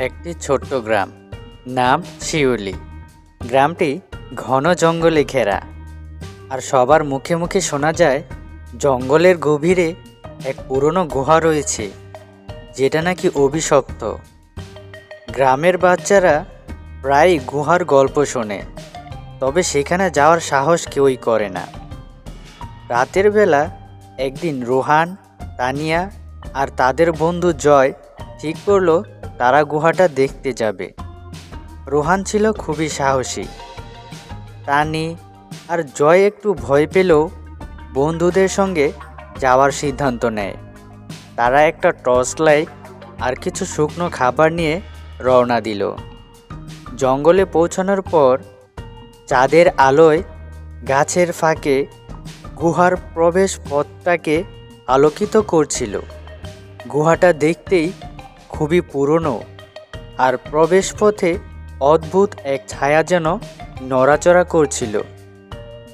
একটি ছোট্ট গ্রাম। নাম শিউলি। গ্রামটি ঘন জঙ্গলে ঘেরা। আর সবার মুখে মুখে শোনা যায়, জঙ্গলের গভীরে এক পুরনো গুহা রয়েছে, যেটা নাকি অভিশপ্ত। গ্রামের বাচ্চারা প্রায় গুহার গল্প শোনে, তবে সেখানে যাওয়ার সাহস কেউই করে না। রাতের বেলা একদিন রোহান, তানিয়া আর তাদের বন্ধু জয় ঠিক করল, তারা গুহাটা দেখতে যাবে। রোহান ছিল খুবই সাহসী। তানি আর জয় একটু ভয় পেলেও বন্ধুদের সঙ্গে যাওয়ার সিদ্ধান্ত নেয়। তারা একটা টর্চ লাইট আর কিছু শুকনো খাবার নিয়ে রওনা দিল। জঙ্গলে পৌঁছানোর পর চাঁদের আলোয় গাছের ফাঁকে গুহার প্রবেশ পথটাকে আলোকিত করছিল। গুহাটা দেখতেই খুবই পুরনো আর প্রবেশ পথে অদ্ভুত এক ছায়া যেন নড়াচড়া করছিল।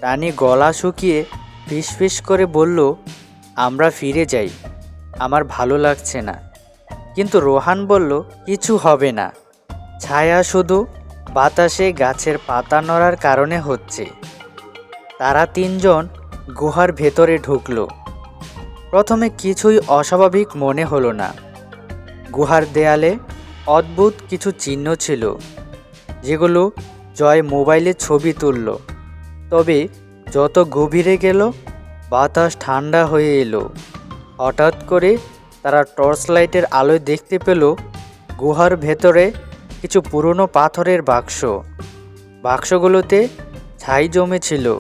টানি গলা শুকিয়ে ফিসফিস করে বলল, আমরা ফিরে যাই, আমার ভালো লাগছে না। কিন্তু রোহান বলল, কিছু হবে না, ছায়া শুধু বাতাসে গাছের পাতা নড়ার কারণে হচ্ছে। তারা তিনজন গুহার ভেতরে ঢুকল। প্রথমে কিছুই অস্বাভাবিক মনে হলো না। গুহার দেয়ালে অদ্ভুত কিছু চিহ্ন ছিল, যেগুলো জয় মোবাইলে ছবি তুলল। তবে যত গভীরে গেল, বাতাস ঠান্ডা হয়ে এলো। হঠাৎ করে তারা টর্চ লাইটের আলোয় দেখতে পেল গুহার ভেতরে কিছু পুরনো পাথরের বাক্স। বাক্সগুলোতে ছাই জমেছিল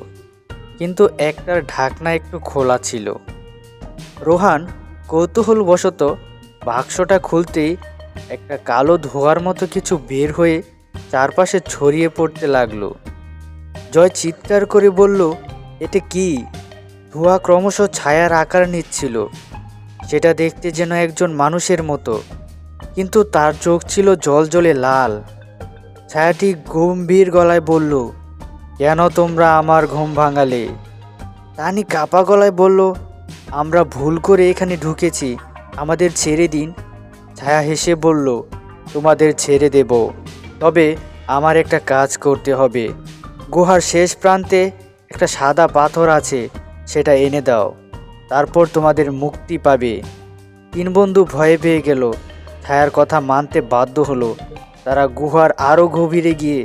কিন্তু একটার ঢাকনা একটু খোলা ছিল। রোহান কৌতূহলবশত বাক্সটা খুলতেই একটা কালো ধোয়ার মতো কিছু বের হয়ে চারপাশে ছড়িয়ে পড়তে লাগল। জয় চিৎকার করে বলল, এটা কি? ধোঁয়া ক্রমশ ছায়ার আকার নিচ্ছিল। সেটা দেখতে যেন একজন মানুষের মতো, কিন্তু তার চোখ ছিল জলজলে লাল। ছায়াটি গম্ভীর গলায় বলল, কেন তোমরা আমার ঘুম ভাঙালে? তানি কাপা গলায় বলল, আমরা ভুল করে এখানে ঢুকেছি। আমাদের ছেড়ে দিন। ছায়া হেসে বলল, তোমাদের ছেড়ে দেব। তবে আমার একটা কাজ করতে হবে। গুহার শেষ প্রান্তে একটা সাদা পাথর আছে, সেটা এনে দাও। তারপর তোমাদের মুক্তি পাবে। তিন বন্ধু ভয়ে পেয়ে গেল। ছায়ার কথা মানতে বাধ্য হলো। তারা গুহার আরও গভীরে গিয়ে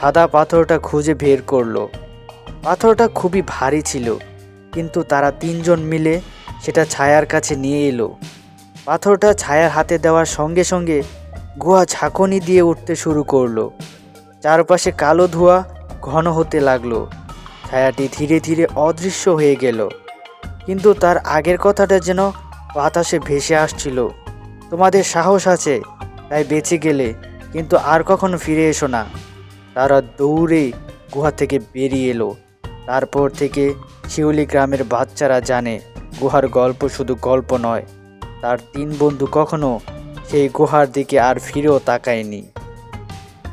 সাদা পাথরটা খুঁজে বের করল। পাথরটা খুবই ভারী ছিল, কিন্তু তারা তিনজন মিলে সেটা ছায়ার কাছে নিয়ে এলো। পাথরটা ছায়ার হাতে দেওয়ার সঙ্গে সঙ্গে গুহা ঝাঁকুনি দিয়ে উঠতে শুরু করল। চারপাশে কালো ধোঁয়া ঘন হতে লাগল। ছায়াটি ধীরে ধীরে অদৃশ্য হয়ে গেল। কিন্তু তার আগের কথাটা যেন বাতাসে ভেসে আসছিল। তোমাদের সাহস আছে, তাই বেঁচে গেলে, কিন্তু আর কখনো ফিরে এসো না। তারা দৌড়ে গুহা থেকে বেরিয়ে এলো। তারপর থেকে শিউলি গ্রামের বাচ্চারা জানে, গুহার গল্প শুধু গল্প নয় তার তিন বন্ধু কখনো সেই গুহার দিকে আর ফিরেও তাকায়নি।